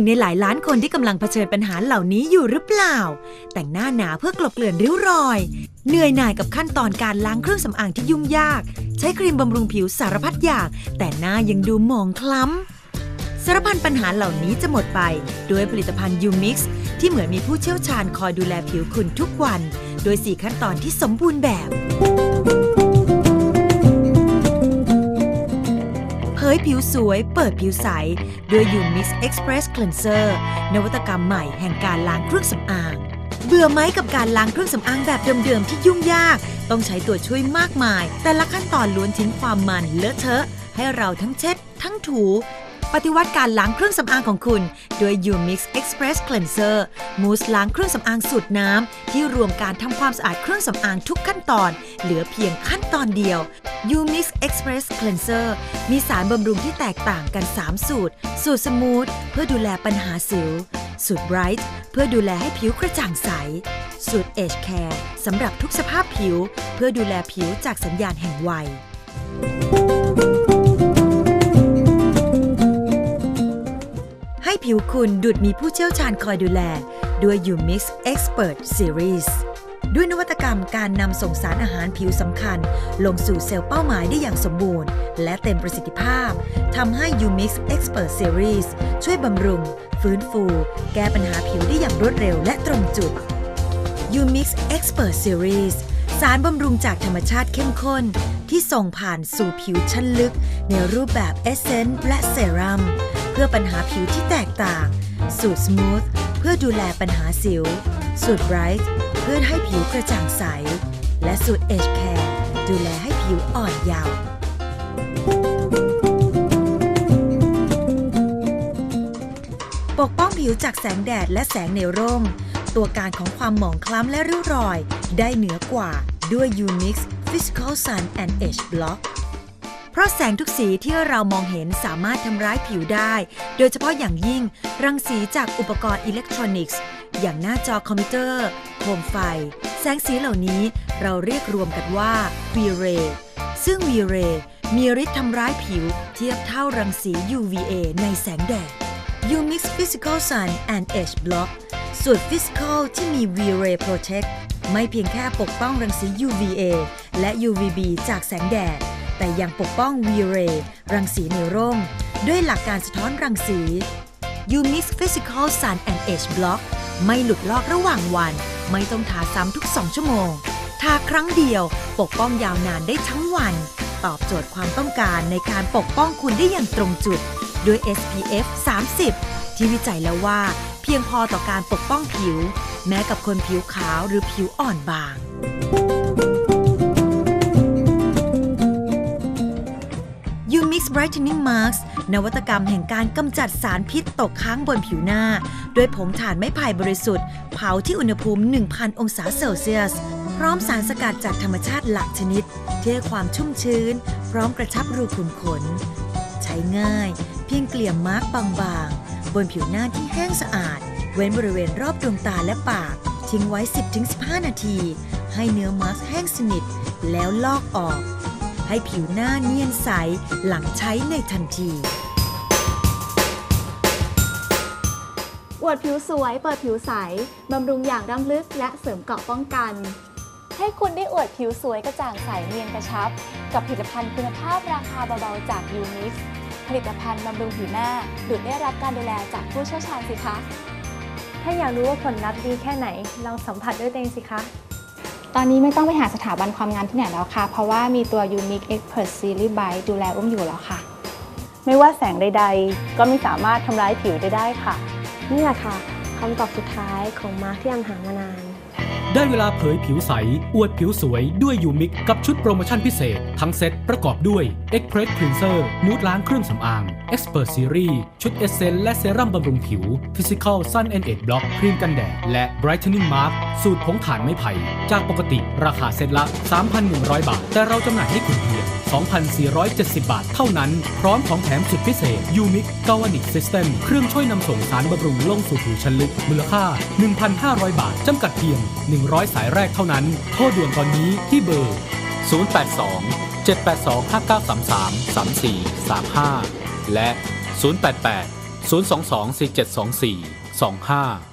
นึ่งในหลายล้านคนที่กำลังเผชิญปัญหาเหล่านี้อยู่หรือเปล่า แต่งหน้าหนาเพื่อกลบเกลื่อนริ้วรอย เหนื่อยหน่ายกับขั้นตอนการล้างเครื่องสำอางที่ยุ่งยาก ใช้ครีมบำรุงผิวสารพัดอย่าง แต่หน้ายังดูหมองคล้ำสารพันปัญหาเหล่านี้จะหมดไปด้วยผลิตภัณฑ์ยูมิกซ์ที่เหมือนมีผู้เชี่ยวชาญคอยดูแลผิวคุณทุกวัน โดย 4 ขั้นตอนที่สมบูรณ์แบบ ยผิวสวยเปิดผิวใส ด้วย Umix Express Cleanser นวัตกรรมใหม่แห่งการล้างเครื่องสำอาง เบื่อไหมกับการล้างเครื่องสำอางแบบเดิมๆที่ยุ่งยาก ต้องใช้ตัวช่วยมากมาย แต่ละขั้นตอนล้วนทิ้งความมันเลอะเทอะ ให้เราทั้งเช็ด ทั้งถู ปฏิวัติการล้างเครื่องสำอางของคุณ ด้วย Umix Express Cleanser มูสล้างเครื่องสำอางสูตรน้ำ ที่รวมการทำความสะอาดเครื่องสำอางทุกขั้นตอน เหลือเพียงขั้นตอนเดียว Umix Express Cleanser มีสารบำรุงที่แตกต่างกัน 3 สูตร สูตรสมูทเพื่อดูแลปัญหาสิว สูตร Bright เพื่อดูแลให้ผิวกระจ่างใส สูตร Age Care สำหรับทุกสภาพผิว เพื่อดูแลผิวจากสัญญาณแห่งวัย ผิวคุณดุดมีผู้เชี่ยวชาญคอยดูแล ด้วย Umix Expert Series ด้วยนวัตกรรมการนำส่งสารอาหารผิวสำคัญ ลงสู่เซลล์เป้าหมายได้อย่างสมบูรณ์ และเต็มประสิทธิภาพทำให้ Umix Expert Series ช่วยบำรุง ฟื้นฟู แก้ปัญหาผิวได้อย่างรวดเร็วและตรงจุด Umix Expert Series สารบำรุงจากธรรมชาติเข้มข้น ที่ส่งผ่านสู่ผิวชั้นลึก ในรูปแบบเอเซนต์และเซรั่ม พื่อปัญหาผิวที่แตกต่าง สูตร Smooth เพื่อดูแลปัญหาสิว สูตร Bright เพื่อให้ผิวกระจ่างใส และสูตร Age Care ดูแลให้ผิวอ่อนเยาว์ปกป้องผิวจากแสงแดดและแสงในร่ม ตัวการของความหมองคล้ำและริ้วรอย ได้เหนือกว่าด้วย Unix Physical Sun and Edge Block เพราะแสงทุกสีที่เรามองเห็นสามารถทำร้ายผิวได้ โดยเฉพาะอย่างยิ่ง รังสีจากอุปกรณ์อิเล็กทรอนิกส์ อย่างหน้าจอคอมพิวเตอร์ โคมไฟ แสงสีเหล่านี้เราเรียกรวมกันว่า V-ray ซึ่ง V-ray มีฤทธิ์ทำร้ายผิวเทียบเท่ารังสี UVA ในแสงแดด Umix Physical Sun and Edge Block สูตร Physical ที่มี V-Ray Protect ไม่เพียงแค่ปกป้องรังสี UVA และ UVB จากแสงแดด แต่ยังปกป้อง V-Ray รังสีในร่มด้วยหลักการสะท้อนรังสี Umix Physical Sun and Edge Block ไม่หลุดลอกระหว่างวัน ไม่ต้องทาซ้ำทุก 2 ชั่วโมง ทาครั้งเดียวปกป้องยาวนานได้ทั้งวัน ตอบโจทย์ความต้องการในการปกป้องคุณได้อย่างตรงจุด ด้วย SPF 30 ที่วิจัยแล้วว่า เพียงพอต่อการปกป้องผิว แม้กับคนผิวขาวหรือผิวอ่อนบาง Brightening Mask นวัตกรรมแห่งการกำจัดสารพิษตกค้างบนผิวหน้า ด้วยผงถ่านไม้ไผ่บริสุทธิ์ เผาที่อุณหภูมิ 1,000 องศาเซลเซียส พร้อมสารสกัดจากธรรมชาติหลักชนิด ที่ให้ความชุ่มชื้น พร้อมกระชับรูขุมขน ใช้ง่าย เพียงเกลี่ยมาร์กบางๆ บนผิวหน้าที่แห้งสะอาด เว้นบริเวณรอบดวงตาและปาก ทิ้งไว้ 10-15 นาที ให้เนื้อมาสก์แห้งสนิท แล้วลอกออก ให้ผิวหน้าเนียนใสหลังใช้ในทันที อวดผิวสวย เปิดผิวใส บำรุงอย่างร่ำลึก และเสริมเกราะป้องกัน ให้คุณได้อวดผิวสวยกระจ่างใสเนียนกระชับ กับผลิตภัณฑ์คุณภาพราคาเบาๆจากยูนิฟผลิตภัณฑ์บำรุงผิวหน้าดุดได้รับการดูแลจากผู้เชี่ยวชาญสิคะ ถ้าอยากรู้ว่าผลลัพธ์ดีแค่ไหน ลองสัมผัสด้วยตัวเองสิคะ ตอนนี้ไม่ต้องไปหาสถาบันความงามที่ไหนแล้วค่ะ เพราะว่ามีตัว Unique Expert Series by ดูแลอุ้มอยู่แล้วค่ะ ไม่ว่าแสงใดๆ ก็ไม่สามารถทำร้ายผิวได้ได้ค่ะ นี่แหละค่ะคำตอบสุดท้ายของมาร์คที่อังหามานาน ได้เวลาเผยผิวใส อวดผิวสวยด้วยยูมิกกับชุดโปรโมชั่นพิเศษ ทั้งเซ็ตประกอบด้วย Express Cleanser มูดล้างเครื่องสำอาง Expert Series ชุดเอเซนและเซรั่มบำรุงผิว Physical Sun and Age Block ครีมกันแดด และ Brightening Mask สูตรผงถ่านไม้ไผ่ จากปกติราคาเซ็ตละ 3,100 บาท แต่เราจำหน่ายให้คุณเพียง 2,470 บาทเท่านั้น พร้อมของแถมสุดพิเศษ Umix Galvanic System เครื่องช่วยนำส่งสารบำรุงลงสู่ผิวชั้นลึก มูลค่า 1,500 บาทจำกัดเพียง 100 สายแรกเท่านั้น โทรด่วนตอนนี้ที่เบอร์ 082 782 5933 3435 และ 088 022 4724 25